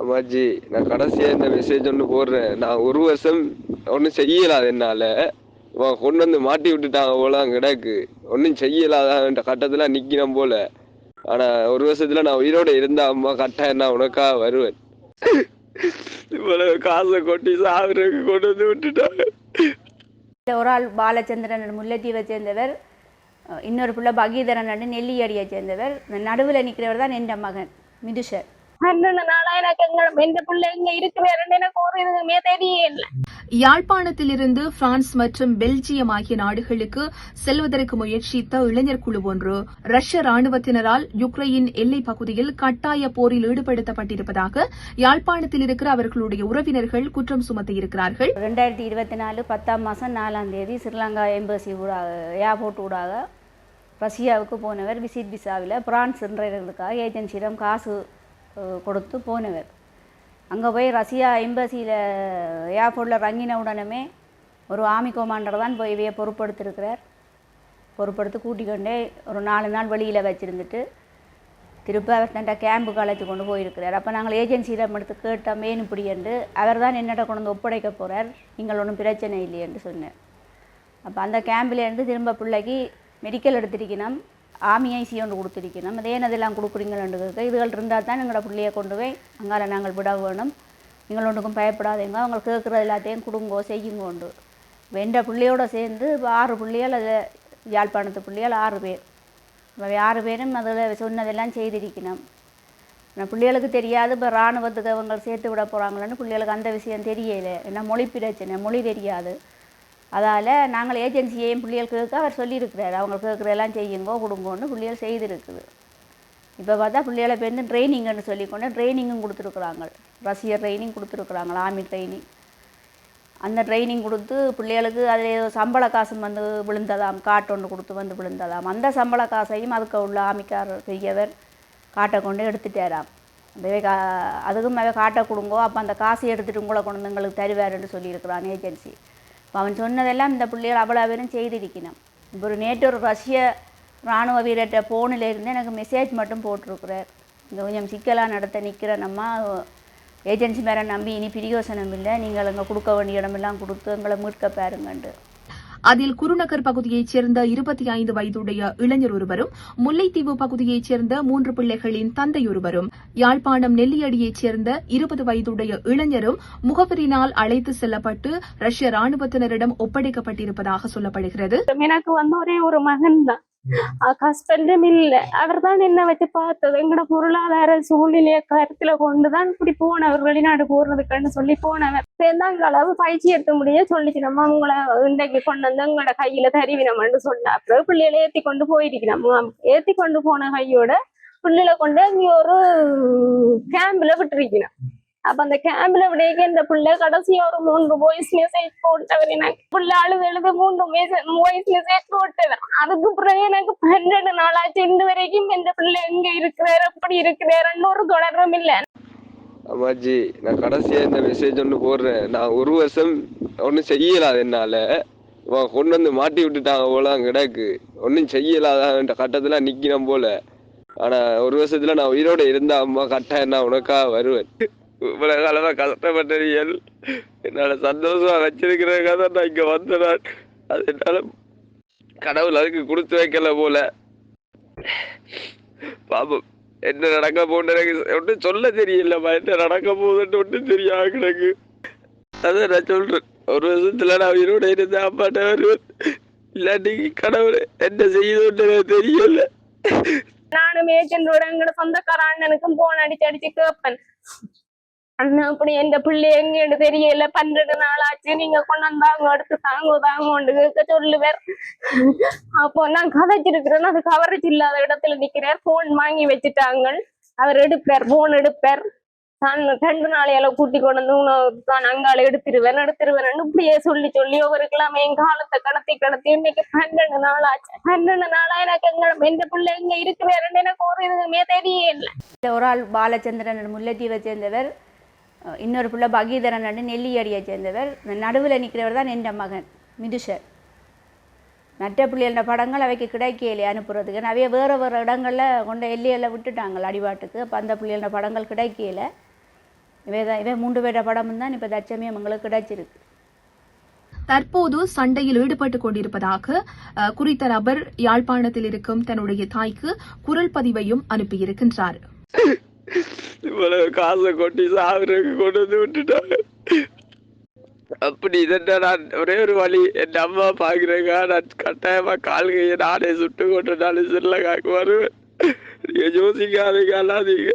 அம்மாஜி நான் கடைசியா இந்த மெசேஜ் ஒன்று போடுறேன். நான் ஒரு வருஷம் ஒன்றும் செய்யலாது என்னால. இவன் கொண்டு வந்து மாட்டி விட்டுட்டாங்க போல கிடக்கு. ஒன்றும் செய்யலாத கட்டத்துல நிக்கணும் போல. ஆனா ஒரு வருஷத்துல நான் உயிரோட இருந்தா அம்மா கட்டாயம் நான் உனக்கா வருவேன். இவ்வளவு காசை கொட்டி சாகுறதுக்கு கொண்டு வந்து விட்டுட்டாங்க. இந்த ஒரு ஆள் பாலச்சந்திரன் முல்லைத்தீவை சேர்ந்தவர். இன்னொரு பிள்ளை பகீதரன் நெல்லியடியை சேர்ந்தவர். நடுவில் நிற்கிறவர் தான் என் மகன் மிதுஷர். யாழ்ப்பாணத்திலிருந்து பிரான்ஸ் மற்றும் பெல்ஜியம் ஆகிய நாடுகளுக்கு செல்வதற்கு முயற்சித்த இளைஞர் குழு ஒன்று ரஷ்ய ராணுவத்தினரால் யுக்ரைன் எல்லைப் பகுதியில் கட்டாய போரில் ஈடுபடுத்தப்பட்டிருப்பதாக யாழ்ப்பாணத்தில் இருக்கிற அவர்களுடைய உறவினர்கள் குற்றம் சுமத்தியிருக்கிறார்கள். ரெண்டாயிரத்தி இருபத்தி நாலு பத்தாம் மாதம் நாலாம் தேதி ஸ்ரீலங்கா எம்பசி ஊடாக ஏர்போர்ட் ஊடாக ரஷ்யாவுக்கு போனவர் விசிட் விசாவில் பிரான்ஸ் என்றதுக்காக ஏஜென்சியிடம் காசு கொடுத்து போனவர். அங்கே போய் ரஷ்யா எம்பசியில் ஏர்போர்ட்டில் இறங்கின உடனே ஒரு ஆர்மி கமாண்டர் தான் போய் இவையை பொறுப்படுத்திருக்கிறார் பொறுப்படுத்தி கூட்டிக்கொண்டே ஒரு நாலு நாள் வெளியில் வச்சுருந்துட்டு திருப்பி அவர் தண்டை கேம்புக்கு அழைத்து கொண்டு போயிருக்கிறார். அப்போ நாங்கள் ஏஜென்சியிடம் எடுத்து கேட்டோம் ஏன் இப்படி? என்று. அவர் தான் என்னடா கொண்டு வந்து ஒப்படைக்க போகிறார் நீங்கள் ஒன்றும் பிரச்சனை இல்லை என்று சொன்னார். அப்போ அந்த கேம்பிலேருந்து திரும்ப பிள்ளைக்கு மெடிக்கல் எடுத்திருக்கணும். ஆமி சீண்டு ஒன்று கொடுத்துருக்கணும் அதே அதெல்லாம் கொடுக்குறீங்கன்னு இதுகள் இருந்தால் தான் எங்களோட பிள்ளையை கொண்டு போய் அங்கால நாங்கள் விட வேணும். நீங்கள் ஒன்றுக்கும் பயப்படாதீங்க. அவங்க கேட்குறது எல்லாத்தையும் கொடுங்கோ செய்யுங்கோண்டு. வெண்ட பிள்ளையோடு சேர்ந்து ஆறு பிள்ளையால் அது யாழ்ப்பாணத்து பிள்ளைகள் ஆறு பேர். இப்போ ஆறு பேரும் அதில் சொன்னதெல்லாம் செய்திருக்கணும் ஆனால் பிள்ளைகளுக்கு தெரியாது இப்போ இராணுவத்துக்கு அவங்க சேர்த்து விட போகிறாங்களேன்னு பிள்ளைகளுக்கு அந்த விஷயம் தெரியலை. ஏன்னா மொழி பிரச்சனை மொழி தெரியாது. அதால் நாங்கள் ஏஜென்சியையும் பிள்ளைகள் கேட்க அவர் சொல்லியிருக்கிறார். அவங்க கேட்குறதெல்லாம் செய்யுங்கோ கொடுங்கோன்னு பிள்ளைகள் செய்திருக்குது. இப்போ பார்த்தா பிள்ளைகளை பேருந்து ட்ரைனிங்னு சொல்லிக்கொண்டு ட்ரைனிங்கும் கொடுத்துருக்குறாங்க. ரஷ்ய ட்ரைனிங் கொடுத்துருக்குறாங்க ஆர்மி ட்ரைனிங் அந்த ட்ரைனிங் கொடுத்து பிள்ளைகளுக்கு அதில் சம்பள காசும் வந்து விழுந்ததாம் காட்டு ஒன்று கொடுத்து வந்து விழுந்ததாம். அந்த சம்பள காசையும் அதுக்கு உள்ள ஆமிக்காரர் பெரியவர் காட்டை கொண்டு எடுத்துட்டாராம். அந்த கா அதுக்கும் அவ காட்டை கொடுங்கோ அப்போ அந்த காசை எடுத்துகிட்டு உங்களை கொண்டு வந்து எங்களுக்கு தருவாருன்னு சொல்லியிருக்கிறான் ஏஜென்சி. அவன் சொன்னதெல்லாம் இந்த பிள்ளைகள் அவ்வளோ பேரும் செய்திருக்கணும். இப்போ ஒரு நேற்று ஒரு ரஷ்ய இராணுவ வீரர்கிட்ட ஃபோனில் இருந்து எனக்கு மெசேஜ் மட்டும் போட்டிருக்கிறார். இங்கே கொஞ்சம் சிக்கலாக நடத்த நிற்கிற நம்ம ஏஜென்சி மேலே நம்பி இனி பிரியோசனம் இல்லை. நீங்கள் அங்கே கொடுக்க வேண்டிய இடமெல்லாம் கொடுத்து எங்களை மீட்க பாருங்கண்டு அதில் குருநகர் பகுதியைச் சேர்ந்த இருபத்தி ஐந்து வயதுடைய இளைஞர் ஒருவரும் முல்லைத்தீவு பகுதியைச் சேர்ந்த மூன்று பிள்ளைகளின் தந்தையொருவரும் யாழ்ப்பாணம் நெல்லியடியைச் சேர்ந்த இருபது வயதுடைய இளைஞரும் முகவரினால் அழைத்து செல்லப்பட்டு ரஷ்ய ராணுவத்தினரிடம் ஒப்படைக்கப்பட்டிருப்பதாக சொல்லப்படுகிறது. எனக்கு வந்து ஒரே ஒரு மகன் தான் ஹஸ்பண்டும் இல்ல அவர் தான் என்ன வச்சு பார்த்தது எங்கட பொருளாதார சூழ்நிலைய கருத்துல கொண்டுதான் இப்படி போனவர் வெளிநாடு போறதுக்குன்னு சொல்லி போனவர் சேர்ந்தாங்க அளவு பயிற்சி எடுத்த முடிய சொல்லிச்சு நம்ம உங்களை இன்றைக்கு கொண்டு வந்து எங்களோட கையில தருவினம்னு சொன்ன அப்புறம் பிள்ளைகளை ஏத்தி கொண்டு போயிருக்கணும் ஏத்தி கொண்டு போன கையோட பிள்ளைகளை கொண்டு அங்கே ஒரு கேம்ப்ல விட்டுருக்கணும் அப்ப அந்த கேம்ப்ல விடையே இந்த பிள்ளை கடைசியா ஒரு மூன்று வாய்ஸ் மெசேஜ் போட்டவர் எனக்கு. பிள்ளை அழுது எழுத மூன்று வாய்ஸ் மெசேஜ் போட்டவர் அதுக்கு பிறகு எனக்கு பன்னெண்டு நாளாச்சு இந்த வரைக்கும் இந்த பிள்ளை எங்க இருக்கிறார் எப்படி இருக்கிறாருன்னு ஒரு தொடர்பும் இல்ல. அம்மாஜி நான் கடைசியா இந்த மெசேஜ் ஒன்று போடுறேன். நான் ஒரு வருஷம் ஒன்றும் செய்யலாது என்னால. இவன் கொண்டு வந்து மாட்டி விட்டுட்டாங்க போல அங்க கிடக்கு. ஒன்றும் செய்யலாத கட்டத்துல நிக்கணும் போல. ஆனா ஒரு வருஷத்துல நான் உயிரோட இருந்தா அம்மா கட்டாயம் நான் உனக்கா வருவேன். இவ்வளவு கஷ்டப்பட்ட எல். என்னால சந்தோஷமா வச்சிருக்கிறதுக்காக தான் நான் இங்க வந்தேன். அது என்னால கடவுள் அதுக்கு கொடுத்து வைக்கல போல. பாபம் என்ன நடக்க போகுது எனக்கு ஒன்றும் சொல்ல தெரியலம்மா. என்ன நடக்க போகுதுன்னு ஒன்றும் தெரியாது கிடக்கு அதான் நான் சொல்றேன். ஒரு வருஷத்துல நான் உயிரோடு இருந்த அம்மாட்ட வருவேன் இல்லாட்டி கடவுள் என்ன செய்யுதுன்னு தெரியல. நானும் ஏஜென்டோட எங்களோட சொந்தக்கார அண்ணனுக்கும் போன் அடிச்சு அடிச்சு கேட்பேன் அண்ணா அப்படி எந்த பிள்ளை எங்கன்னு தெரியல. பன்னெண்டு நாள் ஆச்சு. நீங்க கொண்டு வந்தாங்க அடுத்து தாங்க தாங்கன்னு கேட்க சொல்லுவேன் அப்போ நான் கதைச்சிருக்கிறேன். அது கவரேஜ் இல்லாத இடத்துல நிக்கிறேன். போன் வாங்கி வச்சுட்டாங்க அவர் எடுப்பார். போன் எடுப்பார். தான் ரெண்டு நாளையில கூட்டி கொண்டு வந்து உணவு தான் அங்கால எடுத்துருவேன். எடுத்துருவேன் இப்படியே சொல்லி சொல்லி ஒவ்வொருக்கெல்லாம் என் காலத்தை கடத்தி கடத்தி இன்னைக்கு பன்னெண்டு நாள் ஆச்சு. பன்னெண்டு நாளா எனக்கு எங்க எந்த பிள்ளை எங்க இருக்கிறாருன்னு எனக்கு ஒரு இதுவுமே தெரியல. இந்த ஒரு ஆள் பாலச்சந்திரன் முல்லைத்தீவை சேர்ந்தவர். இன்னொரு பிள்ளை பகீதரன் நெல்லியடியை சேர்ந்தவர். நடுவில் நிற்கிறவர் தான் என் மகன் மிதுஷர். மற்ற பிள்ளைகளோட படங்கள் அவைக்கு கிடைக்கலையே அனுப்புறதுக்கு. நிறைய வேறு வேறு இடங்களில் கொண்ட எல்லையில் விட்டுட்டாங்க அடிபாட்டுக்கு. அப்போ அந்த பிள்ளைகளோட படங்கள் கிடைக்கல இவை தான் இவை மூன்று பேர படமும் தான் இப்போ தச்சமயம் எங்களுக்கு கிடைச்சிருக்கு. தற்போது சண்டையில் ஈடுபட்டுக் கொண்டிருப்பதாக குறித்த நபர் யாழ்ப்பாணத்தில் இருக்கும் தன்னுடைய தாய்க்கு குரல் பதிவையும் அனுப்பியிருக்கின்றார். இவ்வளவு காசை கொட்டி சாகுறதுக்கு கொண்டு வந்து விட்டுட்டாங்க. அப்படி இதென்ன நான் ஒரே ஒரு வழி. என் அம்மா பாக்குறேங்க நான் கட்டாயமா கால் கையை நானே சுட்டு கொண்டு நாலு சிறில காக்கு வருவேன். நீங்க யோசிக்காதீங்க அல்லாதீங்க